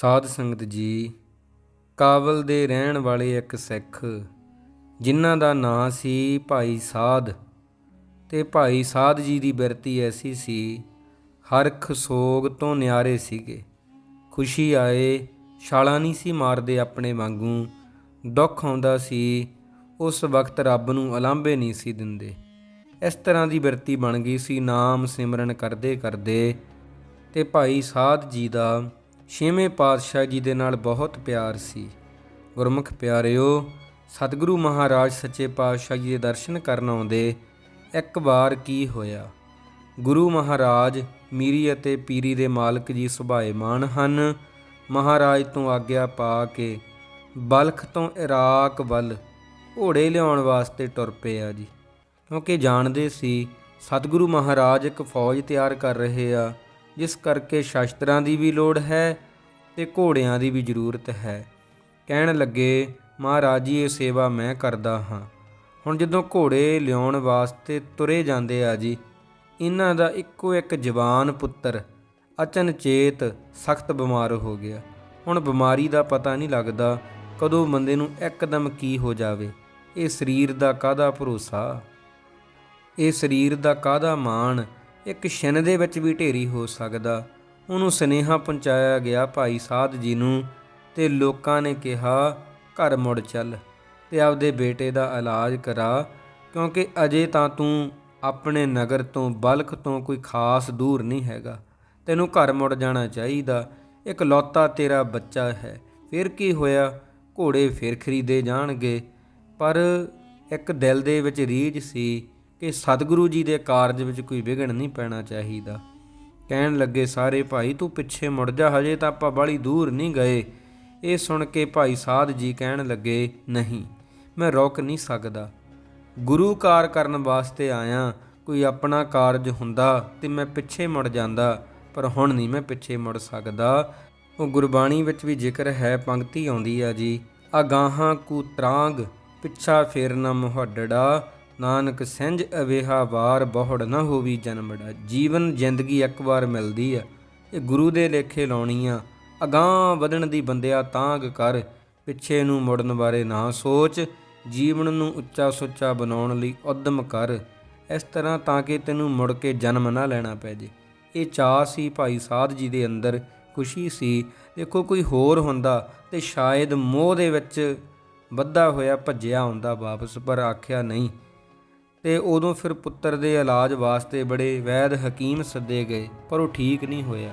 ਸਾਧ ਸੰਗਤ ਜੀ ਕਾਬਲ ਦੇ ਰਹਿਣ ਵਾਲੇ ਇੱਕ ਸਿੱਖ, ਜਿਨ੍ਹਾਂ ਦਾ ਨਾਂ ਸੀ ਭਾਈ ਸਾਧ। ਤੇ ਭਾਈ ਸਾਧ ਜੀ ਦੀ ਬਿਰਤੀ ਐਸੀ ਸੀ ਹਰਖ ਸੋਗ ਤੋਂ ਨਿਆਰੇ ਸੀਗੇ। ਖੁਸ਼ੀ ਆਏ, ਛਾਲਾਂ ਨਹੀਂ ਸੀ ਮਾਰਦੇ ਆਪਣੇ ਵਾਂਗੂ। ਦੁੱਖ ਆਉਂਦਾ ਸੀ, ਉਸ ਵਕਤ ਰੱਬ ਨੂੰ ਅਲਾਂਭੇ ਨਹੀਂ ਸੀ ਦਿੰਦੇ। ਇਸ ਤਰ੍ਹਾਂ ਦੀ ਬਿਰਤੀ ਬਣ ਗਈ ਸੀ, ਨਾਮ ਸਿਮਰਨ ਕਰਦੇ ਕਰਦੇ ਤੇ ਭਾਈ ਸਾਧ ਜੀ ਦਾ ਛੇਵੇਂ ਪਾਤਸ਼ਾਹ ਜੀ ਦੇ ਨਾਲ ਬਹੁਤ ਪਿਆਰ ਸੀ। ਗੁਰਮੁਖ ਪਿਆਰਿਓ, ਸਤਿਗੁਰੂ ਮਹਾਰਾਜ ਸੱਚੇ ਪਾਤਸ਼ਾਹ ਜੀ ਦੇ ਦਰਸ਼ਨ ਕਰਨ ਆਉਂਦੇ ਇੱਕ ਵਾਰ ਕੀ ਹੋਇਆ? ਗੁਰੂ ਮਹਾਰਾਜ ਮੀਰੀ ਅਤੇ ਪੀਰੀ ਦੇ ਮਾਲਕ ਜੀ ਸੁਭਾਏਮਾਨ ਹਨ। ਮਹਾਰਾਜ ਤੋਂ ਆਗਿਆ ਪਾ ਕੇ ਬਲਖ ਤੋਂ ਇਰਾਕ ਵੱਲ ਘੋੜੇ ਲਿਆਉਣ ਵਾਸਤੇ ਤੁਰ ਪਏ ਆ ਜੀ। ਕਿਉਂਕਿ ਜਾਣਦੇ ਸੀ, ਸਤਿਗੁਰੂ ਮਹਾਰਾਜ ਇੱਕ ਫੌਜ ਤਿਆਰ ਕਰ ਰਹੇ ਆ। ਜਿਸ ਕਰਕੇ ਸ਼ਸਤਰਾਂ ਦੀ ਵੀ ਲੋੜ ਹੈ ਤੇ ਘੋੜਿਆਂ ਦੀ ਵੀ ਜ਼ਰੂਰਤ ਹੈ। ਕਹਿਣ ਲੱਗੇ, ਮਹਾਰਾਜ ਜੀ, ਇਹ ਸੇਵਾ ਮੈਂ ਕਰਦਾ ਹਾਂ। ਹੁਣ ਜਦੋਂ ਘੋੜੇ ਲਿਆਉਣ ਵਾਸਤੇ ਤੁਰੇ ਜਾਂਦੇ ਆ ਜੀ, ਇਹਨਾਂ ਦਾ ਇੱਕੋ ਇੱਕ ਜਵਾਨ ਪੁੱਤਰ ਅਚਨਚੇਤ ਸਖਤ ਬਿਮਾਰ ਹੋ ਗਿਆ। ਹੁਣ ਬਿਮਾਰੀ ਦਾ ਪਤਾ ਨਹੀਂ ਲੱਗਦਾ ਕਦੋਂ ਬੰਦੇ ਨੂੰ ਇੱਕਦਮ ਕੀ ਹੋ ਜਾਵੇ। ਇਹ ਸਰੀਰ ਦਾ ਕਾਹਦਾ ਭਰੋਸਾ? ਇਹ ਸਰੀਰ ਦਾ ਕਾਹਦਾ ਮਾਣ? ਇੱਕ ਛਿਨ ਦੇ ਵਿੱਚ ਵੀ ਢੇਰੀ ਹੋ ਸਕਦਾ। ਉਹਨੂੰ ਸਨੇਹਾ ਪਹੁੰਚਾਇਆ ਗਿਆ ਭਾਈ ਸਾਧ ਜੀ ਨੂੰ ਤੇ ਲੋਕਾਂ ਨੇ ਕਿਹਾ, ਘਰ ਮੁੜ ਚੱਲ ਤੇ ਆਪਦੇ ਬੇਟੇ ਦਾ ਇਲਾਜ ਕਰਾ, ਕਿਉਂਕਿ ਅਜੇ ਤਾਂ ਤੂੰ ਆਪਣੇ ਨਗਰ ਤੋਂ ਬਲਖ ਤੋਂ ਕੋਈ ਖਾਸ ਦੂਰ ਨਹੀਂ ਹੈਗਾ। ਤੈਨੂੰ ਘਰ ਮੁੜ ਜਾਣਾ ਚਾਹੀਦਾ। ਇੱਕ ਲੌਤਾ ਤੇਰਾ ਬੱਚਾ ਹੈ। ਫਿਰ ਕੀ ਹੋਇਆ? ਘੋੜੇ ਫਿਰ ਖਰੀਦੇ ਜਾਣਗੇ। ਪਰ ਇੱਕ ਦਿਲ ਦੇ ਵਿੱਚ ਰੀਝ ਸੀ ਕਿ ਸਤਿਗੁਰੂ ਜੀ ਦੇ ਕਾਰਜ ਵਿੱਚ ਕੋਈ ਵਿਘਨ ਨਹੀਂ ਪੈਣਾ ਚਾਹੀਦਾ। ਕਹਿਣ ਲੱਗੇ, ਸਾਰੇ ਭਾਈ, ਤੂੰ ਪਿੱਛੇ ਮੁੜ ਜਾ, ਹਜੇ ਤਾਂ ਆਪਾਂ ਬਾਲੀ ਦੂਰ ਨਹੀਂ ਗਏ। ਇਹ ਸੁਣ ਕੇ ਭਾਈ ਸਾਧ ਜੀ ਕਹਿਣ ਲੱਗੇ, ਨਹੀਂ, ਮੈਂ ਰੁਕ ਨਹੀਂ ਸਕਦਾ। ਗੁਰੂ ਕਾਰ ਕਰਨ ਵਾਸਤੇ ਆਇਆ, ਕੋਈ ਆਪਣਾ ਕਾਰਜ ਹੁੰਦਾ ਤੇ ਮੈਂ ਪਿੱਛੇ ਮੁੜ ਜਾਂਦਾ, ਪਰ ਹੁਣ ਨਹੀਂ ਮੈਂ ਪਿੱਛੇ ਮੁੜ ਸਕਦਾ। ਉਹ ਗੁਰਬਾਣੀ ਵਿੱਚ ਵੀ ਜ਼ਿਕਰ ਹੈ, ਪੰਕਤੀ ਆਉਂਦੀ ਆ ਜੀ, ਅਗਾਹਾਂ ਕੂ ਤਰਾਂਗ, ਪਿੱਛਾ ਫੇਰਨਾ ਮੁਹੱਡੜਾ ਨਾਨਕ ਸਿੰਝ ਅਵੇਹਾ ਵਾਰ ਬਹੁੜ ਨਾ ਹੋਵੀ ਜਨਮੜਾ ਜੀਵਨ ਜ਼ਿੰਦਗੀ ਇੱਕ ਵਾਰ ਮਿਲਦੀ ਆ, ਇਹ ਗੁਰੂ ਦੇ ਲੇਖੇ ਲਾਉਣੀ ਆ ਅਗਾਹ ਵਧਣ ਦੀ ਬੰਦਿਆ ਤਾਂਗ ਕਰ, ਪਿੱਛੇ ਨੂੰ ਮੁੜਨ ਬਾਰੇ ਨਾ ਸੋਚ। ਜੀਵਨ ਨੂੰ ਉੱਚਾ ਸੁੱਚਾ ਬਣਾਉਣ ਲਈ ਉਦਮ ਕਰ। ਇਸ ਤਰ੍ਹਾਂ ਤਾਂ ਕਿ ਤੈਨੂੰ ਮੁੜ ਕੇ ਜਨਮ ਨਾ ਲੈਣਾ ਪੈ ਜੇ। ਇਹ ਚਾਹ ਸੀ ਭਾਈ ਸਾਧ ਜੀ ਦੇ ਅੰਦਰ, ਖੁਸ਼ੀ ਸੀ। ਦੇਖੋ ਕੋਈ ਹੋਰ ਹੁੰਦਾ ਤੇ ਸ਼ਾਇਦ ਮੋਹ ਦੇ ਵਿੱਚ ਵੱਧਾ ਹੋਇਆ ਭੱਜਿਆ ਹੁੰਦਾ ਵਾਪਸ, ਪਰ ਆਖਿਆ ਨਹੀਂ। ਤੇ ਉਦੋਂ ਫਿਰ ਪੁੱਤਰ ਦੇ ਇਲਾਜ ਵਾਸਤੇ ਬੜੇ ਵੈਦ ਹਕੀਮ ਸੱਦੇ ਗਏ, ਪਰ ਉਹ ਠੀਕ ਨਹੀਂ ਹੋਇਆ।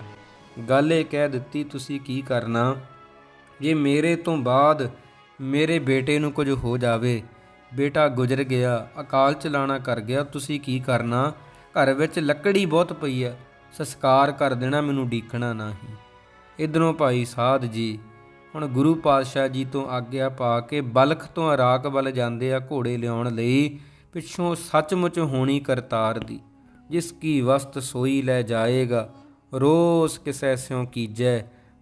ਗੱਲ ਇਹ ਕਹਿ ਦਿੱਤੀ, ਤੁਸੀਂ ਕੀ ਕਰਨਾ? ਜੇ ਮੇਰੇ ਤੋਂ ਬਾਅਦ ਮੇਰੇ ਬੇਟੇ ਨੂੰ ਕੁਝ ਹੋ ਜਾਵੇ, ਬੇਟਾ ਗੁਜ਼ਰ ਗਿਆ, ਅਕਾਲ ਚਲਾਣਾ ਕਰ ਗਿਆ, ਤੁਸੀਂ ਕੀ ਕਰਨਾ? ਘਰ ਵਿੱਚ ਲੱਕੜੀ ਬਹੁਤ ਪਈ ਹੈ ਸੰਸਕਾਰ ਕਰ ਦੇਣਾ, ਮੈਨੂੰ ਡੀਕਣਾ ਨਹੀਂ। ਇਧਰੋਂ ਭਾਈ ਸਾਧ ਜੀ, ਹੁਣ ਗੁਰੂ ਪਾਤਸ਼ਾਹ ਜੀ ਤੋਂ ਆਗਿਆ ਪਾ ਕੇ ਬਲਖ ਤੋਂ ਇਰਾਕ ਵੱਲ ਜਾਂਦੇ ਆ ਘੋੜੇ ਲਿਆਉਣ ਲਈ ਪਿੱਛੋਂ ਸੱਚਮੁੱਚ ਹੋਣੀ ਕਰਤਾਰ ਦੀ। ਜਿਸ ਕੀ ਵਸਤ ਸੋਈ ਲੈ ਜਾਏਗਾ, ਰੋਸ ਕਿਸੈ ਸਿਉ ਕੀਜੈ,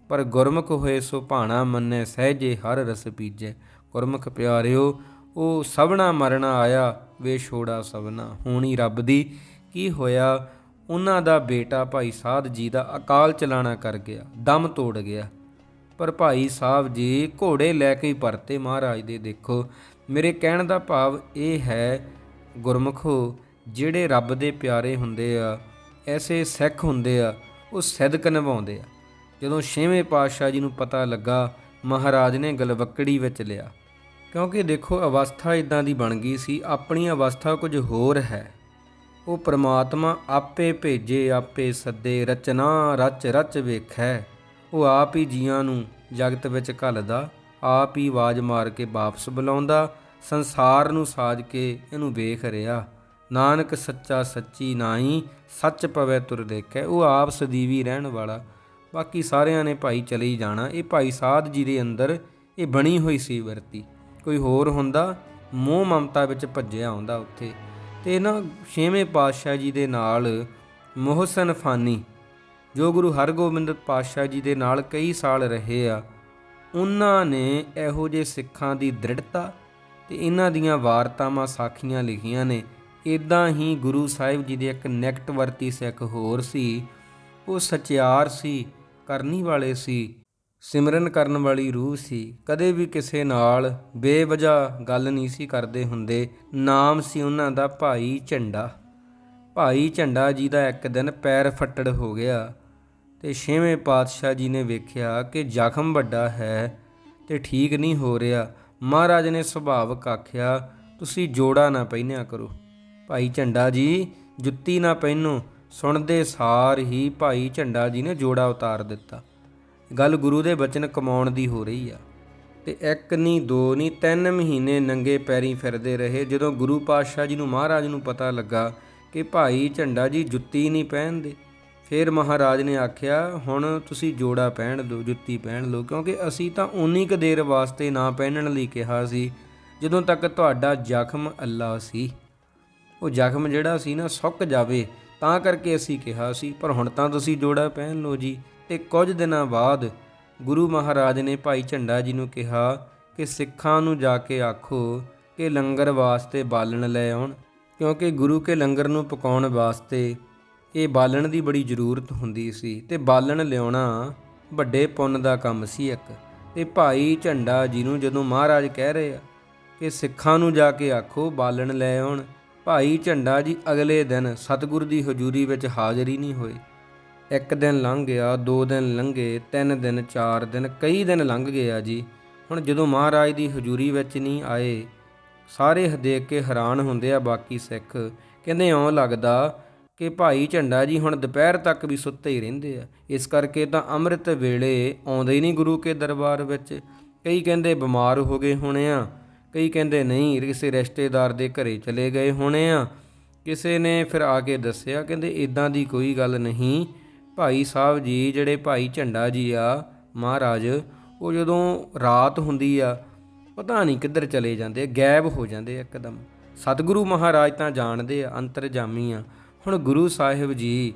ਪਰ ਗੁਰਮੁਖ ਹੋਏ ਸੋ ਭਾਣਾ ਮੰਨੈ, ਸਹਿਜੇ ਹਰ ਰਸ ਪੀਜੈ। ਗੁਰਮੁਖ ਪਿਆਰਿਓ ਉਹ ਸਭਨਾ ਮਰਨਾ ਆਇਆ, ਵੇ ਛੋੜਾ ਸਭਨਾ ਹੋਣੀ ਰੱਬ ਦੀ, ਕੀ ਹੋਇਆ? ਉਹਨਾਂ ਦਾ ਬੇਟਾ ਭਾਈ ਸਾਧ ਜੀ ਦਾ ਅਕਾਲ ਚਲਾਣਾ ਕਰ ਗਿਆ, ਦਮ ਤੋੜ ਗਿਆ। ਪਰ ਭਾਈ ਸਾਹਿਬ ਜੀ ਘੋੜੇ ਲੈ ਕੇ ਪਰਤੇ, ਮਹਾਰਾਜ ਦੇ ਦੇਖੋ। ਮੇਰੇ ਕਹਿਣ ਦਾ ਭਾਵ ਇਹ ਹੈ, ਗੁਰਮਖੋ, ਜਿਹੜੇ ਰੱਬ ਦੇ ਪਿਆਰੇ ਹੁੰਦੇ ਆ, ਐਸੇ ਸਿੱਖ ਹੁੰਦੇ ਆ, ਉਹ ਸਿਦਕ ਨਿਭਾਉਂਦੇ ਆ। ਜਦੋਂ ਛੇਵੇਂ ਪਾਤਸ਼ਾਹ ਜੀ ਨੂੰ ਪਤਾ ਲੱਗਾ, ਮਹਾਰਾਜ ਨੇ ਗਲਵੱਕੜੀ ਵਿੱਚ ਲਿਆ। ਕਿਉਂਕਿ ਦੇਖੋ, ਅਵਸਥਾ ਇਦਾਂ ਦੀ ਬਣ ਗਈ ਸੀ, ਆਪਣੀ ਅਵਸਥਾ ਕੁਝ ਹੋਰ ਹੈ। ਉਹ ਪ੍ਰਮਾਤਮਾ ਆਪੇ ਭੇਜੇ, ਆਪੇ ਸੱਦੇ, ਰਚਨਾ ਰਚ ਰਚ ਵੇਖੈ। ਉਹ ਆਪ ਹੀ ਜੀਆਂ ਨੂੰ ਜਗਤ ਵਿੱਚ ਘੱਲਦਾ, ਆਪ ਹੀ ਆਵਾਜ਼ ਮਾਰ ਕੇ ਵਾਪਸ ਬੁਲਾਉਂਦਾ ਸੰਸਾਰ ਨੂੰ ਸਾਜ ਕੇ ਇਹਨੂੰ ਵੇਖ ਰਿਹਾ ਨਾਨਕ ਸੱਚਾ ਸੱਚੀ ਨਾਹੀ, ਸੱਚ ਪਵੇ ਤੁਰ ਦੇਖੈ। ਉਹ ਆਪ ਸਦੀਵੀ ਰਹਿਣ ਵਾਲਾ। ਬਾਕੀ ਸਾਰਿਆਂ ਨੇ ਭਾਈ ਚਲੇ ਹੀ ਜਾਣਾ। ਇਹ ਭਾਈ ਸਾਧ ਜੀ ਦੇ ਅੰਦਰ ਇਹ ਬਣੀ ਹੋਈ ਸੀ ਵਰਤੀ। ਕੋਈ ਹੋਰ ਹੁੰਦਾ, ਮੋਹ ਮਮਤਾ ਵਿੱਚ ਭੱਜਿਆ ਆਉਂਦਾ ਉੱਥੇ। ਤੇ ਨਾ ਛੇਵੇਂ ਪਾਤਸ਼ਾਹ ਜੀ ਦੇ ਨਾਲ ਮੁਹਸਨ ਫਾਨੀ, ਜੋ ਗੁਰੂ ਹਰਗੋਬਿੰਦ ਪਾਤਸ਼ਾਹ ਜੀ ਦੇ ਨਾਲ ਕਈ ਸਾਲ ਰਹੇ ਆ, ਉਹਨਾਂ ਨੇ ਇਹੋ ਜਿਹੇ ਸਿੱਖਾਂ ਦੀ ਦ੍ਰਿੜਤਾ ਤੇ ਇਹਨਾਂ ਦੀਆਂ ਵਾਰਤਾਵਾਂ ਸਾਖੀਆਂ ਲਿਖੀਆਂ ਨੇ। ਇਦਾਂ ਹੀ ਗੁਰੂ ਸਾਹਿਬ ਜੀ ਦੇ ਇੱਕ ਨੈਕਟ ਵਰਤੀ ਸਿੱਖ ਹੋਰ ਸੀ। ਉਹ ਸਚਿਆਰ ਸੀ, ਕਰਨੀ ਵਾਲੇ ਸੀ, ਸਿਮਰਨ ਕਰਨ ਵਾਲੀ ਰੂਹ ਸੀ। ਕਦੇ ਵੀ ਕਿਸੇ ਨਾਲ ਬੇਵਜ੍ਹਾ ਗੱਲ ਨਹੀਂ ਸੀ ਕਰਦੇ ਹੁੰਦੇ। ਨਾਮ ਸੀ ਉਹਨਾਂ ਦਾ ਭਾਈ ਝੰਡਾ। ਭਾਈ ਝੰਡਾ ਜੀ ਦਾ ਇੱਕ ਦਿਨ ਪੈਰ ਫੱਟੜ ਹੋ ਗਿਆ ਤੇ ਛੇਵੇਂ ਪਾਤਸ਼ਾਹ ਜੀ ਨੇ ਵੇਖਿਆ ਕਿ ਜ਼ਖਮ ਵੱਡਾ ਹੈ ਤੇ ਠੀਕ ਨਹੀਂ ਹੋ ਰਿਹਾ। ਮਹਾਰਾਜ ਨੇ ਸੁਭਾਵਕ ਆਖਿਆ, ਤੁਸੀਂ ਜੋੜਾ ਨਾ ਪਹਿਨਿਆ ਕਰੋ। ਭਾਈ ਝੰਡਾ ਜੀ, ਜੁੱਤੀ ਨਾ ਪਹਿਨੋ। ਸੁਣਦੇ ਸਾਰ ਹੀ ਭਾਈ ਝੰਡਾ ਜੀ ਨੇ ਜੋੜਾ ਉਤਾਰ ਦਿੱਤਾ। ਗੱਲ ਗੁਰੂ ਦੇ ਬਚਨ ਕਮਾਉਣ ਦੀ ਹੋ ਰਹੀ ਆ। ਤੇ ਇੱਕ ਨਹੀਂ ਦੋ ਨਹੀਂ ਤਿੰਨ ਮਹੀਨੇ ਨੰਗੇ ਪੈਰੀ ਫਿਰਦੇ ਰਹੇ। ਜਦੋਂ ਗੁਰੂ ਪਾਤਸ਼ਾਹ ਜੀ ਨੂੰ ਮਹਾਰਾਜ ਨੂੰ ਪਤਾ ਲੱਗਾ ਕਿ ਭਾਈ ਝੰਡਾ ਜੀ ਜੁੱਤੀ ਨਹੀਂ ਪਹਿਨਦੇ ਫਿਰ ਮਹਾਰਾਜ ਨੇ ਆਖਿਆ, ਹੁਣ ਤੁਸੀਂ ਜੋੜਾ ਪਹਿਨ ਲਓ ਜੁੱਤੀ ਪਹਿਨ ਲਓ, ਕਿਉਂਕਿ ਅਸੀਂ ਤਾਂ ਉਨੀ ਕੁ ਦੇਰ ਵਾਸਤੇ ਨਾ ਪਹਿਨਣ ਲਈ ਕਿਹਾ ਸੀ, ਜਦੋਂ ਤੱਕ ਤੁਹਾਡਾ ਜ਼ਖਮ ਅੱਲਾ ਸੀ। ਉਹ ਜ਼ਖਮ ਜਿਹੜਾ ਸੀ ਨਾ, ਸੁੱਕ ਜਾਵੇ, ਤਾਂ ਕਰਕੇ ਅਸੀਂ ਕਿਹਾ ਸੀ, ਪਰ ਹੁਣ ਤਾਂ ਤੁਸੀਂ ਜੋੜਾ ਪਹਿਨ ਲਓ ਜੀ। ਤੇ ਕੁਝ ਦਿਨਾਂ ਬਾਅਦ ਗੁਰੂ ਮਹਾਰਾਜ ਨੇ ਭਾਈ ਝੰਡਾ ਜੀ ਨੂੰ ਕਿਹਾ ਕਿ ਸਿੱਖਾਂ ਨੂੰ ਜਾ ਕੇ ਆਖੋ ਕਿ ਲੰਗਰ ਵਾਸਤੇ ਬਾਲਣ ਲੈ ਆਉਣ, ਕਿਉਂਕਿ ਗੁਰੂ ਕੇ ਲੰਗਰ ਨੂੰ ਪਕਾਉਣ ਵਾਸਤੇ ਇਹ ਬਾਲਣ ਦੀ ਬੜੀ ਜ਼ਰੂਰਤ ਹੁੰਦੀ ਸੀ ਤੇ ਬਾਲਣ ਲਿਆਉਣਾ ਵੱਡੇ ਪੁੰਨ ਦਾ ਕੰਮ ਸੀ ਇੱਕ। ਤੇ ਭਾਈ ਝੰਡਾ ਜੀ ਨੂੰ ਜਦੋਂ ਮਹਾਰਾਜ ਕਹਿ ਰਹੇ ਆ ਕਿ ਸਿੱਖਾਂ ਨੂੰ ਜਾ ਕੇ ਆਖੋ ਬਾਲਣ ਲੈ ਆਉਣ, ਭਾਈ ਝੰਡਾ ਜੀ ਅਗਲੇ ਦਿਨ ਸਤਿਗੁਰ ਦੀ ਹਜ਼ੂਰੀ ਵਿੱਚ ਹਾਜ਼ਰ ਹੀ ਨਹੀਂ ਹੋਏ। ਇੱਕ ਦਿਨ ਲੰਘ ਗਿਆ, ਦੋ ਦਿਨ ਲੰਘੇ, ਤਿੰਨ ਦਿਨ, ਚਾਰ ਦਿਨ, ਕਈ ਦਿਨ ਲੰਘ ਗਿਆ ਜੀ। ਹੁਣ ਜਦੋਂ ਮਹਾਰਾਜ ਦੀ ਹਜ਼ੂਰੀ ਵਿੱਚ ਨਹੀਂ ਆਏ, ਸਾਰੇ ਦੇਖ ਕੇ ਹੈਰਾਨ ਹੁੰਦੇ ਆ ਬਾਕੀ ਸਿੱਖ। ਕਹਿੰਦੇ ਇਉਂ ਲੱਗਦਾ ਕਿ ਭਾਈ ਝੰਡਾ ਜੀ ਹੁਣ ਦੁਪਹਿਰ ਤੱਕ ਵੀ ਸੁੱਤੇ ਹੀ ਰਹਿੰਦੇ ਆ। ਇਸ ਕਰਕੇ ਤਾਂ ਅੰਮ੍ਰਿਤ ਵੇਲੇ ਆਉਂਦੇ ਹੀ ਨਹੀਂ ਗੁਰੂ ਕੇ ਦਰਬਾਰ ਵਿੱਚ। ਕਈ ਕਹਿੰਦੇ ਬਿਮਾਰ ਹੋ ਗਏ ਹੋਣੇ ਆ। ਕਈ ਕਹਿੰਦੇ ਨਹੀਂ, ਕਿਸੇ ਰਿਸ਼ਤੇਦਾਰ ਦੇ ਘਰੇ ਚਲੇ ਗਏ ਹੋਣੇ ਆ। ਕਿਸੇ ਨੇ ਫਿਰ ਆ ਕੇ ਦੱਸਿਆ, ਕਹਿੰਦੇ ਇਦਾਂ ਦੀ ਕੋਈ ਗੱਲ ਨਹੀਂ। ਭਾਈ ਸਾਹਿਬ ਜੀ, ਜਿਹੜੇ ਭਾਈ ਝੰਡਾ ਜੀ ਆ, ਮਹਾਰਾਜ, ਉਹ ਜਦੋਂ ਰਾਤ ਹੁੰਦੀ ਆ, ਪਤਾ ਨਹੀਂ ਕਿੱਧਰ ਚਲੇ ਜਾਂਦੇ ਆ, ਗਾਇਬ ਹੋ ਜਾਂਦੇ ਆ ਇੱਕਦਮ। ਸਤਿਗੁਰੂ ਮਹਾਰਾਜ ਤਾਂ ਜਾਣਦੇ ਆ, ਅੰਤਰਜਾਮੀ ਆ। ਹੁਣ ਗੁਰੂ ਸਾਹਿਬ ਜੀ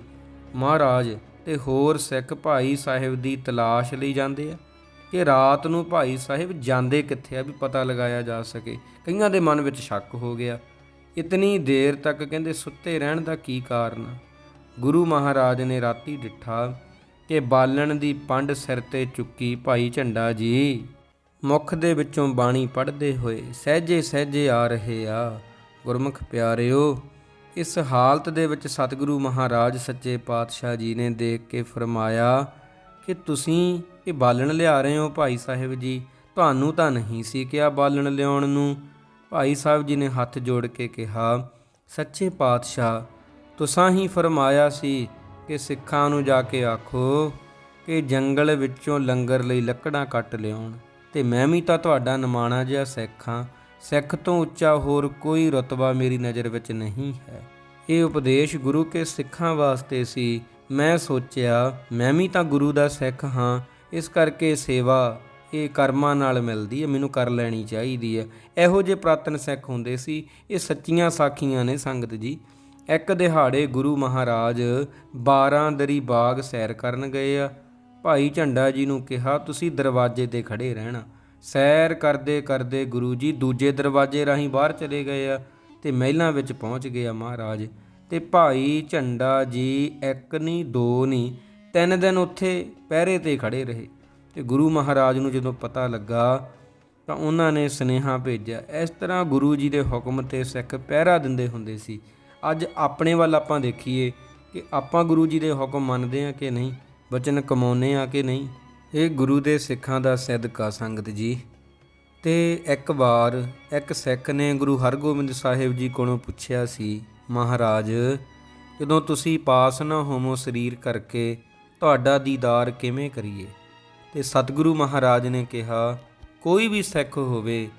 ਮਹਾਰਾਜ ਤੇ ਹੋਰ ਸਿੱਖ ਭਾਈ ਸਾਹਿਬ ਦੀ ਤਲਾਸ਼ ਲਈ ਜਾਂਦੇ ਆ ਕਿ ਰਾਤ ਨੂੰ ਭਾਈ ਸਾਹਿਬ ਜਾਂਦੇ ਕਿੱਥੇ ਆ ਵੀ ਪਤਾ ਲਗਾਇਆ ਜਾ ਸਕੇ। ਕਈਆਂ ਦੇ ਮਨ ਵਿੱਚ ਸ਼ੱਕ ਹੋ ਗਿਆ। ਇਤਨੀ ਦੇਰ ਤੱਕ ਕਹਿੰਦੇ ਸੁੱਤੇ ਰਹਿਣ ਦਾ ਕੀ ਕਾਰਨ ਆ? ਗੁਰੂ ਮਹਾਰਾਜ ਨੇ ਰਾਤੀ ਡਿੱਠਾ ਕਿ ਬਾਲਣ ਦੀ ਪੰਡ ਸਿਰ ਤੇ ਚੁੱਕੀ ਭਾਈ ਝੰਡਾ ਜੀ, ਮੁਖ ਦੇ ਵਿੱਚੋਂ ਬਾਣੀ ਪੜ੍ਹਦੇ ਹੋਏ ਸਹਿਜੇ ਸਹਿਜੇ ਆ ਰਹੇ ਆ। ਗੁਰਮੁਖ ਪਿਆਰਿਓ ਇਸ ਹਾਲਤ ਦੇ ਵਿੱਚ ਸਤਿਗੁਰੂ ਮਹਾਰਾਜ ਸੱਚੇ ਪਾਤਸ਼ਾਹ ਜੀ ਨੇ ਦੇਖ ਕੇ ਫਰਮਾਇਆ ਕਿ ਤੁਸੀਂ ਇਹ ਬਾਲਣ ਲਿਆ ਰਹੇ ਹੋ ਭਾਈ ਸਾਹਿਬ ਜੀ। ਤੁਹਾਨੂੰ ਤਾਂ ਨਹੀਂ ਸੀ ਕਿਹਾ ਬਾਲਣ ਲਿਆਉਣ ਨੂੰ। ਭਾਈ ਸਾਹਿਬ ਜੀ ਨੇ ਹੱਥ ਜੋੜ ਕੇ ਕਿਹਾ, ਸੱਚੇ ਪਾਤਸ਼ਾਹ, ਤੁਸਾਂ ਹੀ ਫਰਮਾਇਆ ਸੀ ਕਿ ਸਿੱਖਾਂ ਨੂੰ ਜਾ ਕੇ ਆਖੋ ਕਿ ਜੰਗਲ ਵਿੱਚੋਂ ਲੰਗਰ ਲਈ ਲੱਕੜਾਂ ਕੱਟ ਲਿਆਉਣ ਤੇ ਮੈਂ ਵੀ ਤਾਂ ਤੁਹਾਡਾ ਨਿਮਾਣਾ ਜਿਹਾ ਸਿੱਖ ਹਾਂ। ਸਿੱਖ ਤੋਂ ਉੱਚਾ ਹੋਰ ਕੋਈ ਰਤਬਾ ਮੇਰੀ ਨਜ਼ਰ ਵਿੱਚ ਨਹੀਂ ਹੈ। ਇਹ ਉਪਦੇਸ਼ ਗੁਰੂ ਕੇ ਸਿੱਖਾਂ ਵਾਸਤੇ ਸੀ। ਮੈਂ ਸੋਚਿਆ, ਮੈਂ ਵੀ ਤਾਂ ਗੁਰੂ ਦਾ ਸਿੱਖ ਹਾਂ। ਇਸ ਕਰਕੇ ਸੇਵਾ, ਇਹ ਕਰਮਾਂ ਨਾਲ ਮਿਲਦੀ ਹੈ, ਮੈਨੂੰ ਕਰ ਲੈਣੀ ਚਾਹੀਦੀ ਹੈ। ਇਹੋ ਜਿਹੇ ਪ੍ਰਾਤਨ ਸਿੱਖ ਹੁੰਦੇ ਸੀ। ਇਹ ਸੱਚੀਆਂ ਸਾਖੀਆਂ ਨੇ ਸੰਗਤ ਜੀ। ਇੱਕ ਦਿਹਾੜੇ ਗੁਰੂ ਮਹਾਰਾਜ 12 ਦਰੀ ਬਾਗ ਸੈਰ ਕਰਨ ਗਏ ਆ। ਭਾਈ ਝੰਡਾ ਜੀ ਨੂੰ ਕਿਹਾ, ਤੁਸੀਂ ਦਰਵਾਜ਼ੇ ਤੇ ਖੜੇ ਰਹਿਣਾ। ਸੈਰ ਕਰਦੇ ਕਰਦੇ ਗੁਰੂ ਜੀ ਦੂਜੇ ਦਰਵਾਜ਼ੇ ਰਾਹੀਂ ਬਾਹਰ ਚਲੇ ਗਏ ਆ ਤੇ ਮਹਿਲਾਂ ਵਿੱਚ ਪਹੁੰਚ ਗਏ ਆ ਮਹਾਰਾਜ। ਤੇ ਭਾਈ ਝੰਡਾ ਜੀ ਇੱਕ ਨਹੀਂ ਦੋ ਨਹੀਂ ਤਿੰਨ ਦਿਨ ਉੱਥੇ ਪਹਿਰੇ ਤੇ ਖੜੇ ਰਹੇ। ਤੇ ਗੁਰੂ ਮਹਾਰਾਜ ਨੂੰ ਜਦੋਂ ਪਤਾ ਲੱਗਾ ਤਾਂ ਉਹਨਾਂ ਨੇ ਸਨੇਹਾ ਭੇਜਿਆ। ਇਸ ਤਰ੍ਹਾਂ ਗੁਰੂ ਜੀ ਦੇ ਹੁਕਮ ਤੇ ਸਿੱਖ ਪਹਿਰਾ ਦਿੰਦੇ ਹੁੰਦੇ ਸੀ। ਅੱਜ ਆਪਣੇ ਵੱਲ ਆਪਾਂ ਦੇਖੀਏ ਕਿ ਆਪਾਂ ਗੁਰੂ ਜੀ ਦੇ ਹੁਕਮ ਮੰਨਦੇ ਆ ਕਿ ਨਹੀਂ? ਵਚਨ ਕਮਾਉਨੇ ਆ ਕਿ ਨਹੀਂ? ਇਹ ਗੁਰੂ ਦੇ ਸਿੱਖਾਂ ਦਾ ਸਦਕਾ ਸੰਗਤ ਜੀ। ਤੇ ਇੱਕ ਵਾਰ ਇੱਕ ਸਿੱਖ ਨੇ ਗੁਰੂ ਹਰਗੋਬਿੰਦ ਸਾਹਿਬ ਜੀ ਕੋਲੋਂ ਪੁੱਛਿਆ ਸੀ, ਮਹਾਰਾਜ, ਜਦੋਂ ਤੁਸੀਂ ਪਾਸ ਨਾ ਹੋਵੋ ਸਰੀਰ ਕਰਕੇ, ਤੁਹਾਡਾ ਦੀਦਾਰ ਕਿਵੇਂ ਕਰੀਏ? ਤੇ ਸਤਿਗੁਰੂ ਮਹਾਰਾਜ ਨੇ ਕਿਹਾ, ਕੋਈ ਵੀ ਸਿੱਖ ਹੋਵੇ,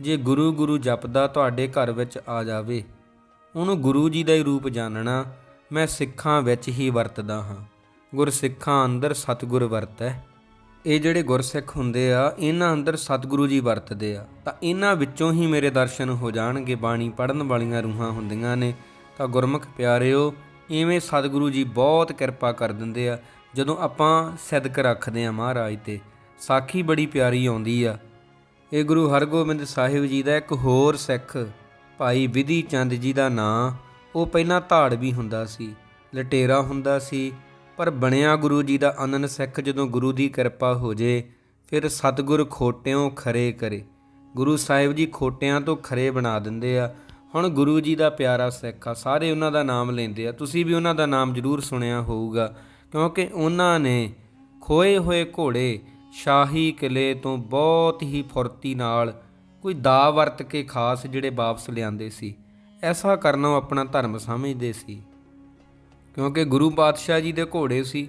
ਜੇ ਗੁਰੂ ਗੁਰੂ ਜਪਦਾ ਤੁਹਾਡੇ ਘਰ ਵਿੱਚ ਆ ਜਾਵੇ, ਉਹਨੂੰ ਗੁਰੂ ਜੀ ਦਾ ਹੀ ਰੂਪ ਜਾਣਨਾ ਮੈਂ ਸਿੱਖਾਂ ਵਿੱਚ ਹੀ ਵਰਤਦਾ ਹਾਂ। ਗੁਰਸਿੱਖਾਂ ਅੰਦਰ ਸਤਿਗੁਰ ਵਰਤੈ। ਇਹ ਜਿਹੜੇ ਗੁਰਸਿੱਖ ਹੁੰਦੇ ਆ, ਇਹਨਾਂ ਅੰਦਰ ਸਤਿਗੁਰੂ ਜੀ ਵਰਤਦੇ ਆ। ਤਾਂ ਇਹਨਾਂ ਵਿੱਚੋਂ ਹੀ ਮੇਰੇ ਦਰਸ਼ਨ ਹੋ ਜਾਣਗੇ, ਬਾਣੀ ਪੜਨ ਵਾਲੀਆਂ ਰੂਹਾਂ ਹੁੰਦੀਆਂ ਨੇ। ਤਾਂ ਗੁਰਮੁਖ ਪਿਆਰਿਓ, ਇਵੇਂ ਸਤਿਗੁਰੂ ਜੀ ਬਹੁਤ ਕਿਰਪਾ ਕਰ ਦਿੰਦੇ ਆ, ਜਦੋਂ ਆਪਾਂ ਸਿਦਕ ਰੱਖਦੇ ਆ ਮਹਾਰਾਜ ਤੇ। ਸਾਖੀ ਬੜੀ ਪਿਆਰੀ ਆਉਂਦੀ ਆ। ਇਹ ਗੁਰੂ ਹਰਗੋਬਿੰਦ ਸਾਹਿਬ ਜੀ ਦਾ ਇੱਕ ਹੋਰ ਸਿੱਖ ਭਾਈ ਵਿਧੀ ਚੰਦ ਜੀ ਦਾ ਨਾਂ, ਉਹ ਪਹਿਲਾਂ ਧਾੜ ਵੀ ਹੁੰਦਾ ਸੀ, ਲਟੇਰਾ ਹੁੰਦਾ ਸੀ ਪਰ ਬਣਿਆ ਗੁਰੂ ਜੀ ਦਾ ਅਨਨ ਸਿੱਖ ਜਦੋਂ ਗੁਰੂ ਦੀ ਕਿਰਪਾ ਹੋ ਜੇ, ਫਿਰ ਸਤਿਗੁਰ ਖੋਟਿਓਂ ਖਰੇ ਕਰੇ। ਗੁਰੂ ਸਾਹਿਬ ਜੀ ਖੋਟਿਆਂ ਤੋਂ ਖਰੇ ਬਣਾ ਦਿੰਦੇ ਆ। ਹੁਣ ਗੁਰੂ ਜੀ ਦਾ ਪਿਆਰਾ ਸਿੱਖ ਆ, ਸਾਰੇ ਉਹਨਾਂ ਦਾ ਨਾਮ ਲੈਂਦੇ ਆ। ਤੁਸੀਂ ਵੀ ਉਹਨਾਂ ਦਾ ਨਾਮ ਜ਼ਰੂਰ ਸੁਣਿਆ ਹੋਊਗਾ, ਕਿਉਂਕਿ ਉਹਨਾਂ ਨੇ ਖੋਏ ਹੋਏ ਘੋੜੇ ਸ਼ਾਹੀ ਕਿਲੇ ਤੋਂ ਬਹੁਤ ਹੀ ਫੁਰਤੀ ਨਾਲ ਕੋਈ ਦਾ ਵਰਤ ਕੇ ਖਾਸ ਜਿਹੜੇ ਵਾਪਸ ਲਿਆਂਦੇ ਸੀ। ਐਸਾ ਕਰਨਾ ਉਹ ਆਪਣਾ ਧਰਮ ਸਮਝਦੇ ਸੀ। ਕਿਉਂਕਿ ਗੁਰੂ ਪਾਤਸ਼ਾਹ ਜੀ ਦੇ ਘੋੜੇ ਸੀ,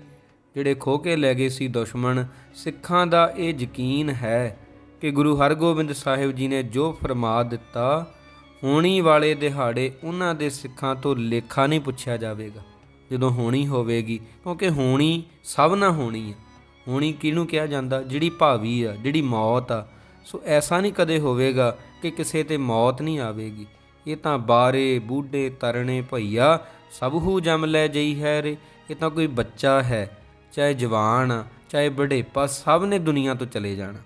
ਜਿਹੜੇ ਖੋ ਕੇ ਲੈ ਗਏ ਸੀ ਦੁਸ਼ਮਣ, ਸਿੱਖਾਂ ਦਾ ਇਹ ਯਕੀਨ ਹੈ ਕਿ ਗੁਰੂ ਹਰਗੋਬਿੰਦ ਸਾਹਿਬ ਜੀ ਨੇ ਜੋ ਫਰਮਾ ਦਿੱਤਾ, ਹੋਣੀ ਵਾਲੇ ਦਿਹਾੜੇ ਉਹਨਾਂ ਦੇ ਸਿੱਖਾਂ ਤੋਂ ਲੇਖਾ ਨਹੀਂ ਪੁੱਛਿਆ ਜਾਵੇਗਾ। ਜਦੋਂ ਹੋਣੀ ਹੋਵੇਗੀ, ਕਿਉਂਕਿ ਹੋਣੀ ਸਭ ਨਾਲ ਹੋਣੀ ਹੈ। ਹੋਣੀ ਕਿਹਨੂੰ ਕਿਹਾ ਜਾਂਦਾ? ਜਿਹੜੀ ਭਾਵੀ ਆ, ਜਿਹੜੀ ਮੌਤ ਆ। ਸੋ ਐਸਾ ਨਹੀਂ ਕਦੇ ਹੋਵੇਗਾ ਕਿ ਕਿਸੇ ਤੇ ਮੌਤ ਨਹੀਂ ਆਵੇਗੀ। ਇਹ ਤਾਂ ਬਾਰੇ, ਬੂਢੇ, ਤਰਣੇ, ਭਈਆ ਸਭ ਹੂ ਜਮ ਲੈ ਜਈ ਹੈ ਰੇ, ਇਹ ਤਾਂ ਕੋਈ ਬੱਚਾ ਹੈ, ਚਾਹੇ ਜਵਾਨ ਆ ਚਾਹੇ ਬੁਢੇਪਾ, ਸਭ ਨੇ ਦੁਨੀਆ ਤੋਂ ਚਲੇ ਜਾਣਾ।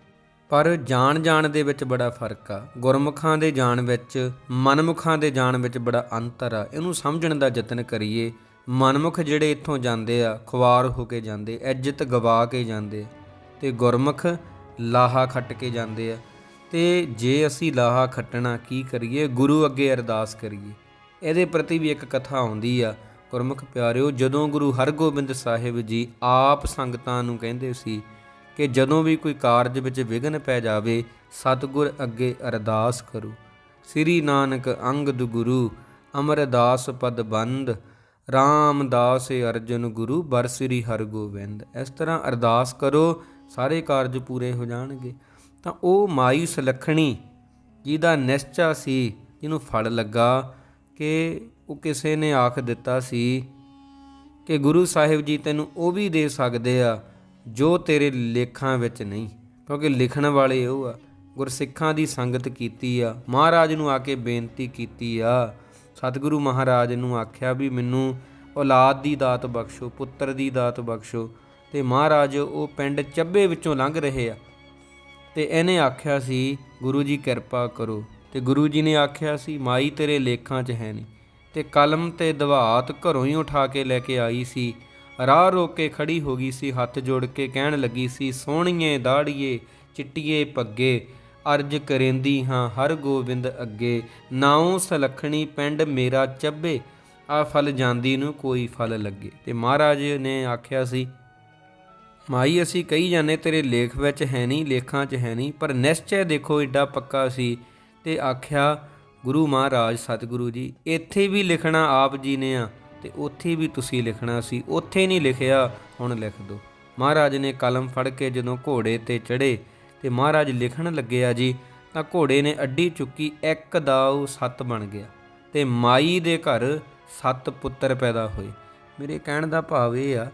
ਪਰ ਜਾਣ ਜਾਣ ਦੇ ਵਿੱਚ ਬੜਾ ਫ਼ਰਕ ਆ, ਗੁਰਮੁਖਾਂ ਦੇ ਜਾਣ ਵਿੱਚ, ਮਨਮੁਖਾਂ ਦੇ ਜਾਣ ਵਿੱਚ ਬੜਾ ਅੰਤਰ ਆ, ਇਹਨੂੰ ਸਮਝਣ ਦਾ ਯਤਨ ਕਰੀਏ, ਮਨਮੁਖ ਜਿਹੜੇ ਇੱਥੋਂ ਜਾਂਦੇ ਆ, ਖੁਆਰ ਹੋ ਕੇ ਜਾਂਦੇ, ਇੱਜ਼ਤ ਗਵਾ ਕੇ ਜਾਂਦੇ, ਤੇ ਗੁਰਮੁਖ ਲਾਹਾ ਖੱਟ ਕੇ ਜਾਂਦੇ ਆ, ਤੇ ਜੇ ਅਸੀਂ ਲਾਹਾ ਖੱਟਣਾ, ਕੀ ਕਰੀਏ? ਗੁਰੂ ਅੱਗੇ ਅਰਦਾਸ ਕਰੀਏ। ਇਹਦੇ ਪ੍ਰਤੀ ਵੀ ਇੱਕ ਕਥਾ ਆਉਂਦੀ ਆ, ਗੁਰਮੁਖ ਪਿਆਰਿਓ, ਜਦੋਂ ਗੁਰੂ ਹਰਗੋਬਿੰਦ ਸਾਹਿਬ ਜੀ ਆਪ ਸੰਗਤਾਂ ਨੂੰ ਕਹਿੰਦੇ ਸੀ ਕਿ ਜਦੋਂ ਵੀ ਕੋਈ ਕਾਰਜ ਵਿੱਚ ਵਿਘਨ ਪੈ ਜਾਵੇ, ਸਤਿਗੁਰ ਅੱਗੇ ਅਰਦਾਸ ਕਰੋ। ਸ੍ਰੀ ਨਾਨਕ ਅੰਗਦ ਗੁਰੂ, ਅਮਰਦਾਸ ਪਦ ਬੰਦ, ਰਾਮਦਾਸ ਅਰਜਨ ਗੁਰੂ, ਬਰ ਸ੍ਰੀ ਹਰਗੋਬਿੰਦ। ਇਸ ਤਰ੍ਹਾਂ ਅਰਦਾਸ ਕਰੋ, ਸਾਰੇ ਕਾਰਜ ਪੂਰੇ ਹੋ ਜਾਣਗੇ। ਤਾਂ ਉਹ ਮਾਈ ਸੁਲੱਖਣੀ ਜਿਹਦਾ ਨਿਸ਼ਚਾ ਸੀ, ਜਿਹਨੂੰ ਫਲ ਲੱਗਾ ਕਿ ਉਹ ਕਿਸੇ ਨੇ ਆਖ ਦਿੱਤਾ ਸੀ ਕਿ ਗੁਰੂ ਸਾਹਿਬ ਜੀ ਤੈਨੂੰ ਉਹ ਵੀ ਦੇ ਸਕਦੇ ਆ ਜੋ ਤੇਰੇ ਲੇਖਾਂ ਵਿੱਚ ਨਹੀਂ, ਕਿਉਂਕਿ ਲਿਖਣ ਵਾਲੇ ਉਹ ਆ, ਗੁਰਸਿੱਖਾਂ ਦੀ ਸੰਗਤ ਕੀਤੀ ਆ, ਮਹਾਰਾਜ ਨੂੰ ਆ ਕੇ ਬੇਨਤੀ ਕੀਤੀ ਆ। ਸਤਿਗੁਰੂ ਮਹਾਰਾਜ ਨੂੰ ਆਖਿਆ ਵੀ ਮੈਨੂੰ ਔਲਾਦ ਦੀ ਦਾਤ ਬਖਸ਼ੋ, ਪੁੱਤਰ ਦੀ ਦਾਤ ਬਖਸ਼ੋ, ਤੇ ਮਹਾਰਾਜ ਉਹ ਪਿੰਡ ਚੱਬੇ ਵਿੱਚੋਂ ਲੰਘ ਰਹੇ ਆ। ਤੇ ਇਹਨੇ ਆਖਿਆ ਸੀ, ਗੁਰੂ ਜੀ ਕਿਰਪਾ ਕਰੋ। ਤੇ ਗੁਰੂ ਜੀ ਨੇ ਆਖਿਆ ਸੀ, ਮਾਈ ਤੇਰੇ ਲੇਖਾਂ 'ਚ ਹੈ ਨਹੀਂ। ਤੇ ਕਲਮ ਤੇ ਦਵਾਤ ਘਰੋਂ ਹੀ ਉਠਾ ਕੇ ਲੈ ਕੇ ਆਈ ਸੀ। ਰਾਹ ਰੋਕ ਕੇ ਖੜੀ ਹੋ ਗਈ ਸੀ, ਹੱਥ ਜੋੜ ਕੇ ਕਹਿਣ ਲੱਗੀ ਸੀ, ਸੋਹਣੀਏ, ਦਾੜੀਏ, ਚਿੱਟੀਏ, ਪੱਗੇ, ਅਰਜ ਕਰੇਂਦੀ ਹਾਂ ਹਰ ਗੋਬਿੰਦ ਅੱਗੇ। ਨਾਉ ਸਲਖਣੀ ਪਿੰਡ ਮੇਰਾ ਚੱਬੇ, ਆ ਫਲ ਜਾਂਦੀ ਨੂੰ ਕੋਈ ਫਲ ਲੱਗੇ। ਤੇ ਮਹਾਰਾਜ ਨੇ ਆਖਿਆ ਸੀ, ਮਾਈ, ਅਸੀਂ ਕਹੀ ਜਾਂਦੇ ਤੇਰੇ ਲੇਖ ਵਿੱਚ ਹੈ ਨਹੀਂ, ਲੇਖਾਂ 'ਚ ਹੈ ਨਹੀਂ, ਪਰ ਨਿਸ਼ਚੈ ਦੇਖੋ ਏਡਾ ਪੱਕਾ ਸੀ। ਤੇ ਆਖਿਆ, ਗੁਰੂ ਮਹਾਰਾਜ, ਸਤਿਗੁਰੂ ਜੀ, ਇੱਥੇ ਵੀ ਲਿਖਣਾ ਆਪ ਜੀ ਨੇ ਆ ਤੇ ਉੱਥੇ ਵੀ ਤੁਸੀਂ ਲਿਖਣਾ ਸੀ। ਉੱਥੇ ਨਹੀਂ ਲਿਖਿਆ, ਹੁਣ ਲਿਖ ਦਿਓ ਮਹਾਰਾਜ ਨੇ ਕਲਮ ਫੜ ਕੇ ਜਦੋਂ ਘੋੜੇ ਤੇ ਚੜੇ ਤੇ ਮਹਾਰਾਜ ਲਿਖਣ ਲੱਗਿਆ ਜੀ, ਤਾਂ ਘੋੜੇ ਨੇ ਅੱਡੀ ਚੁੱਕੀ ਇੱਕ ਦਾਉ ਸੱਤ ਬਣ ਗਿਆ ਤੇ ਮਾਈ ਦੇ ਘਰ ਸੱਤ ਪੁੱਤਰ ਪੈਦਾ ਹੋਏ। ਮੇਰੇ ਕਹਿਣ ਦਾ ਭਾਵ ਇਹ ਆ,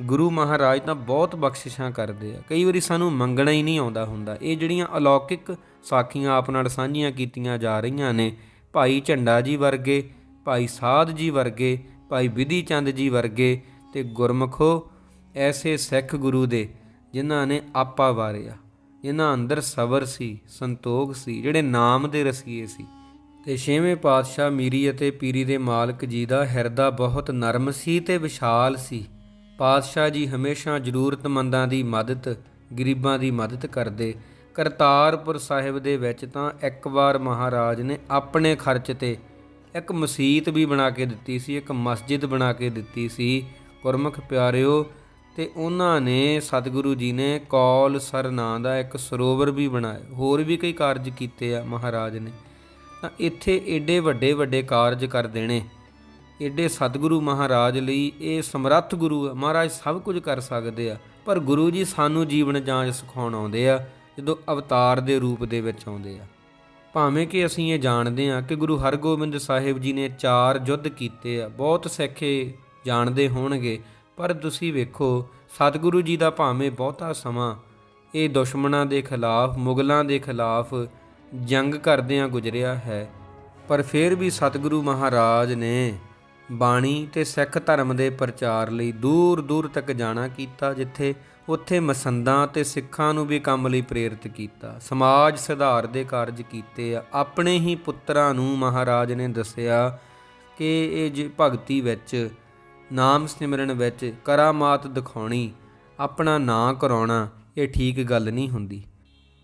ਗੁਰੂ ਮਹਾਰਾਜ ਤਾਂ ਬਹੁਤ ਬਖਸ਼ਿਸ਼ਾਂ ਕਰਦੇ ਆ। ਕਈ ਵਾਰੀ ਸਾਨੂੰ ਮੰਗਣਾ ਹੀ ਨਹੀਂ ਆਉਂਦਾ ਹੁੰਦਾ। ਇਹ ਜਿਹੜੀਆਂ ਅਲੌਕਿਕ ਸਾਖੀਆਂ ਆਪ ਨਾਲ ਸਾਂਝੀਆਂ ਕੀਤੀਆਂ ਜਾ ਰਹੀਆਂ ਨੇ। ਭਾਈ ਝੰਡਾ ਜੀ ਵਰਗੇ, ਭਾਈ ਸਾਧ ਜੀ ਵਰਗੇ, ਭਾਈ ਵਿਧੀ ਚੰਦ ਜੀ ਵਰਗੇ ਤੇ ਗੁਰਮਖੋ ਐਸੇ ਸਿੱਖ ਗੁਰੂ ਦੇ, ਜਿਨ੍ਹਾਂ ਨੇ ਆਪਾ ਵਾਰਿਆ। ਇਹਨਾਂ ਅੰਦਰ ਸਬਰ ਸੀ, ਸੰਤੋਖ ਸੀ, ਜਿਹੜੇ ਨਾਮ ਦੇ ਰਸੀਏ ਸੀ। ਤੇ ਛੇਵੇਂ ਪਾਤਸ਼ਾਹ ਮੀਰੀ ਅਤੇ ਪੀਰੀ ਦੇ ਮਾਲਕ ਜੀ ਦਾ ਹਿਰਦਾ ਬਹੁਤ ਨਰਮ ਸੀ ਤੇ ਵਿਸ਼ਾਲ ਸੀ। ਪਾਤਸ਼ਾਹ ਜੀ ਹਮੇਸ਼ਾ ਜ਼ਰੂਰਤਮੰਦਾਂ ਦੀ ਮਦਦ, ਗਰੀਬਾਂ ਦੀ ਮਦਦ ਕਰਦੇ ਕਰਤਾਰਪੁਰ ਸਾਹਿਬ ਦੇ ਵਿੱਚ ਤਾਂ ਇੱਕ ਵਾਰ ਮਹਾਰਾਜ ਨੇ ਆਪਣੇ ਖਰਚ ਤੇ ਇੱਕ ਮਸਜਿਦ ਵੀ ਬਣਾ ਕੇ ਦਿੱਤੀ ਸੀ, ਇੱਕ ਮਸਜਿਦ ਬਣਾ ਕੇ ਦਿੱਤੀ ਸੀ, ਗੁਰਮੁਖ ਪਿਆਰਿਓ, ਤੇ ਉਹਨਾਂ ਨੇ ਸਤਿਗੁਰੂ ਜੀ ਨੇ ਕੌਲ ਸਰ ਨਾਂ ਦਾ ਇੱਕ ਸਰੋਵਰ ਵੀ ਬਣਾਇਆ, ਹੋਰ ਵੀ ਕਈ ਕਾਰਜ ਕੀਤੇ ਆ ਮਹਾਰਾਜ ਨੇ। ਤਾਂ ਇੱਥੇ ਏਡੇ ਵੱਡੇ ਵੱਡੇ ਕਾਰਜ ਕਰ ਦੇਣੇ ਏਡੇ ਸਤਿਗੁਰੂ ਮਹਾਰਾਜ ਲਈ ਇਹ ਸਮਰੱਥ ਗੁਰੂ ਆ, ਮਹਾਰਾਜ ਸਭ ਕੁਝ ਕਰ ਸਕਦੇ ਆ, ਪਰ ਗੁਰੂ ਜੀ ਸਾਨੂੰ ਜੀਵਨ ਜਾਂਚ ਸਿਖਾਉਣ ਆਉਂਦੇ ਆ ਜਦੋਂ ਅਵਤਾਰ ਦੇ ਰੂਪ ਦੇ ਵਿੱਚ ਆਉਂਦੇ ਆ। ਭਾਵੇਂ ਕਿ ਅਸੀਂ ਇਹ ਜਾਣਦੇ ਹਾਂ ਕਿ ਗੁਰੂ ਹਰਗੋਬਿੰਦ ਸਾਹਿਬ ਜੀ ਨੇ ਚਾਰ ਯੁੱਧ ਕੀਤੇ ਆ, ਬਹੁਤ ਸਿੱਖੇ ਜਾਣਦੇ ਹੋਣਗੇ, ਪਰ ਤੁਸੀਂ ਵੇਖੋ, ਸਤਿਗੁਰੂ ਜੀ ਦਾ ਭਾਵੇਂ ਬਹੁਤਾ ਸਮਾਂ ਇਹ ਦੁਸ਼ਮਣਾਂ ਦੇ ਖਿਲਾਫ, ਮੁਗਲਾਂ ਦੇ ਖਿਲਾਫ ਜੰਗ ਕਰਦਿਆਂ ਗੁਜ਼ਰਿਆ ਹੈ, ਪਰ ਫਿਰ ਵੀ ਸਤਿਗੁਰੂ ਮਹਾਰਾਜ ਨੇ ਬਾਣੀ ਤੇ ਸਿੱਖ ਧਰਮ ਦੇ ਪ੍ਰਚਾਰ ਲਈ ਦੂਰ ਦੂਰ ਤੱਕ ਜਾਣਾ ਕੀਤਾ, ਜਿੱਥੇ ਉੱਥੇ ਮਸੰਦਾਂ ਤੇ ਸਿੱਖਾਂ ਨੂੰ ਵੀ ਕੰਮ ਲਈ ਪ੍ਰੇਰਿਤ ਕੀਤਾ। ਸਮਾਜ ਸੁਧਾਰ ਦੇ ਕਾਰਜ ਕੀਤੇ। ਆ ਆਪਣੇ ਹੀ ਪੁੱਤਰਾਂ ਨੂੰ ਮਹਾਰਾਜ ਨੇ ਦੱਸਿਆ ਕਿ ਇਹ ਜੇ ਭਗਤੀ ਵਿੱਚ, ਨਾਮ ਸਿਮਰਨ ਵਿੱਚ ਕਰਾਮਾਤ ਦਿਖਾਉਣੀ, ਆਪਣਾ ਨਾਂ ਕਰਾਉਣਾ, ਇਹ ਠੀਕ ਗੱਲ ਨਹੀਂ ਹੁੰਦੀ।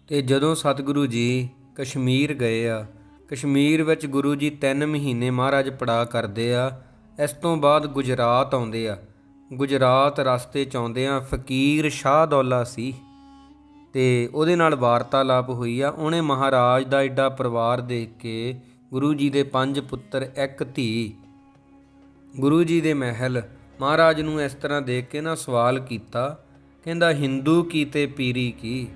ਤੇ ਜਦੋਂ ਸਤਿਗੁਰੂ ਜੀ ਕਸ਼ਮੀਰ ਗਏ ਆ, ਕਸ਼ਮੀਰ ਵਿੱਚ ਗੁਰੂ ਜੀ 3 ਮਹੀਨੇ ਮਹਾਰਾਜ ਪੜਾ ਕਰਦੇ ਆ, ਇਸ ਤੋਂ ਬਾਅਦ ਗੁਜਰਾਤ ਆਉਂਦੇ ਆ। ਗੁਜਰਾਤ ਰਸਤੇ ਚ ਆਉਂਦੇ ਫਕੀਰ ਸ਼ਾਹ ਦੌਲਾ ਸੀ ਤੇ ਉਹਦੇ ਨਾਲ ਵਾਰਤਾਲਾਪ ਹੋਈ ਆ। ਉਹਨੇ ਮਹਾਰਾਜ ਦਾ ਐਡਾ ਪਰਿਵਾਰ ਦੇਖ ਕੇ ਗੁਰੂ ਜੀ ਦੇ ਪੰਜ ਪੁੱਤਰ, ਇੱਕ ਧੀ, ਗੁਰੂ ਜੀ ਦੇ ਮਹਿਲ ਮਹਾਰਾਜ ਨੂੰ ਇਸ ਤਰ੍ਹਾਂ ਦੇਖ ਕੇ ਨਾ ਸਵਾਲ ਕੀਤਾ, ਕਹਿੰਦਾ, ਹਿੰਦੂ ਕੀ ਤੇ ਪੀਰੀ ਕੀ?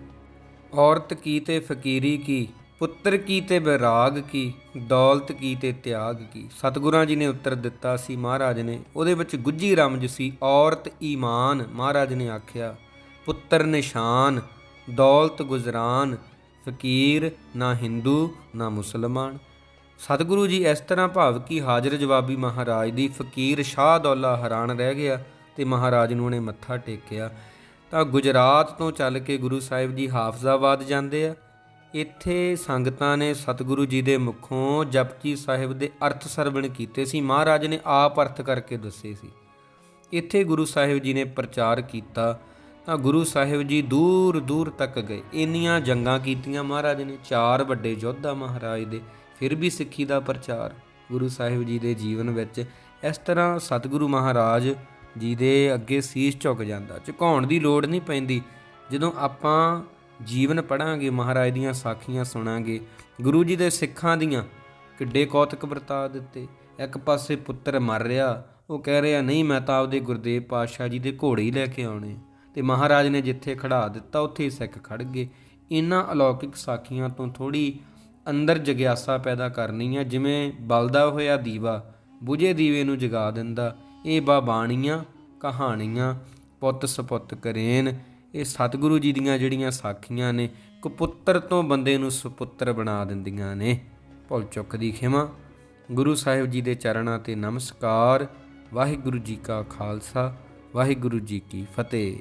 ਔਰਤ ਕੀ ਤੇ ਫਕੀਰੀ ਕੀ? ਪੁੱਤਰ ਕੀ ਤੇ ਵਿਰਾਗ ਕੀ, ਦੌਲਤ ਕੀ ਤੇ ਤਿਆਗ ਕੀ? ਸਤਿਗੁਰਾਂ ਜੀ ਨੇ ਉੱਤਰ ਦਿੱਤਾ ਸੀ ਮਹਾਰਾਜ ਨੇ, ਉਹਦੇ ਵਿੱਚ ਗੁੱਜੀ ਰਮਜ ਸੀ, ਔਰਤ ਈਮਾਨ, ਮਹਾਰਾਜ ਨੇ ਆਖਿਆ, ਪੁੱਤਰ ਨਿਸ਼ਾਨ, ਦੌਲਤ ਗੁਜ਼ਰਾਨ, ਫਕੀਰ ਨਾ ਹਿੰਦੂ, ਨਾ ਮੁਸਲਮਾਨ। ਸਤਿਗੁਰੂ ਜੀ ਇਸ ਤਰ੍ਹਾਂ ਭਾਵ ਕੀ ਹਾਜ਼ਰ ਜਵਾਬੀ ਮਹਾਰਾਜ ਦੀ ਫਕੀਰ ਸ਼ਾਹ ਦੌਲਾ ਹੈਰਾਨ ਰਹਿ ਗਿਆ ਤੇ ਮਹਾਰਾਜ ਨੂੰ ਉਹਨੇ ਮੱਥਾ ਟੇਕਿਆ। ਤਾਂ ਗੁਜਰਾਤ ਤੋਂ ਚੱਲ ਕੇ ਗੁਰੂ ਸਾਹਿਬ ਜੀ ਹਾਫਜ਼ਾਬਾਦ ਜਾਂਦੇ ਆ। ਇੱਥੇ ਸੰਗਤਾਂ ਨੇ ਸਤਿਗੁਰੂ ਜੀ ਦੇ ਮੁਖੋਂ ਜਪਜੀ ਸਾਹਿਬ ਦੇ ਅਰਥ ਸਰਵਣ ਕੀਤੇ ਸੀ। ਮਹਾਰਾਜ ਨੇ ਆਪ ਅਰਥ ਕਰਕੇ ਦੱਸੇ ਸੀ। ਇੱਥੇ ਗੁਰੂ ਸਾਹਿਬ ਜੀ ਨੇ ਪ੍ਰਚਾਰ ਕੀਤਾ ਤਾਂ ਗੁਰੂ ਸਾਹਿਬ ਜੀ ਦੂਰ ਦੂਰ ਤੱਕ ਗਏ। ਇੰਨੀਆਂ ਜੰਗਾਂ ਕੀਤੀਆਂ ਮਹਾਰਾਜ ਨੇ, ਚਾਰ ਵੱਡੇ ਯੋਧਾ ਮਹਾਰਾਜ ਦੇ, ਫਿਰ ਵੀ ਸਿੱਖੀ ਦਾ ਪ੍ਰਚਾਰ ਗੁਰੂ ਸਾਹਿਬ ਜੀ ਦੇ ਜੀਵਨ ਵਿੱਚ। ਇਸ ਤਰ੍ਹਾਂ ਸਤਿਗੁਰੂ ਮਹਾਰਾਜ ਜੀ ਦੇ ਅੱਗੇ ਸੀਸ ਝੁਕ ਜਾਂਦਾ। ਝੁਕਾਉਣ ਦੀ ਲੋੜ ਨਹੀਂ ਪੈਂਦੀ। ਜਦੋਂ ਆਪਾਂ ਜੀਵਨ ਪੜਾਂਗੇ ਮਹਾਰਾਜ ਦੀਆਂ ਸਾਖੀਆਂ ਸੁਣਾਂਗੇ। ਗੁਰੂ ਜੀ ਦੇ ਸਿੱਖਾਂ ਦੀਆਂ ਕਿੱਡੇ ਕੌਤਕ ਵਰਤਾ ਦਿੱਤੇ। ਇੱਕ ਪਾਸੇ ਪੁੱਤਰ ਮਰ ਰਿਹਾ, ਉਹ ਕਹਿ ਰਿਹਾ, ਨਹੀਂ, ਮੈਂ ਤਾਂ ਆਪਦੇ ਗੁਰਦੇਵ ਪਾਤਸ਼ਾਹ ਜੀ ਦੇ ਘੋੜੇ ਹੀ ਲੈ ਕੇ ਆਉਣੇ ਤੇ ਮਹਾਰਾਜ ਨੇ ਜਿੱਥੇ ਖੜਾ ਦਿੱਤਾ, ਉੱਥੇ ਹੀ ਸਿੱਖ ਖੜ ਗਏ। ਇਹਨਾਂ ਅਲੌਕਿਕ ਸਾਖੀਆਂ ਤੋਂ ਥੋੜੀ ਅੰਦਰ ਜਗਿਆਸਾ ਪੈਦਾ ਕਰਨੀ ਹੈ ਜਿਵੇਂ ਬਲਦਾ ਹੋਇਆ ਦੀਵਾ, ਬੁਝੇ ਦੀਵੇ ਨੂੰ ਜਗਾ ਦਿੰਦਾ। ਇਹ ਬਾ ਬਾਣੀਆਂ ਕਹਾਣੀਆਂ ਪੁੱਤ ਸਪੁੱਤ ਕਰੇਨ। ਇਹ ਸਤਿਗੁਰੂ ਜੀ ਦੀਆਂ ਜਿਹੜੀਆਂ ਸਾਖੀਆਂ ਨੇ, ਕਪੁੱਤਰ ਤੋਂ ਬੰਦੇ ਨੂੰ ਸੁਪੁੱਤਰ ਬਣਾ ਦਿੰਦੀਆਂ ਨੇ। ਭੁੱਲ ਚੁੱਕ ਦੀ ਖਿਮਾ। ਗੁਰੂ ਸਾਹਿਬ ਜੀ ਦੇ ਚਰਨਾਂ ਤੇ ਨਮਸਕਾਰ। ਵਾਹਿਗੁਰੂ ਜੀ ਕਾ ਖਾਲਸਾ, ਵਾਹਿਗੁਰੂ ਜੀ ਕੀ ਫਤਿਹ।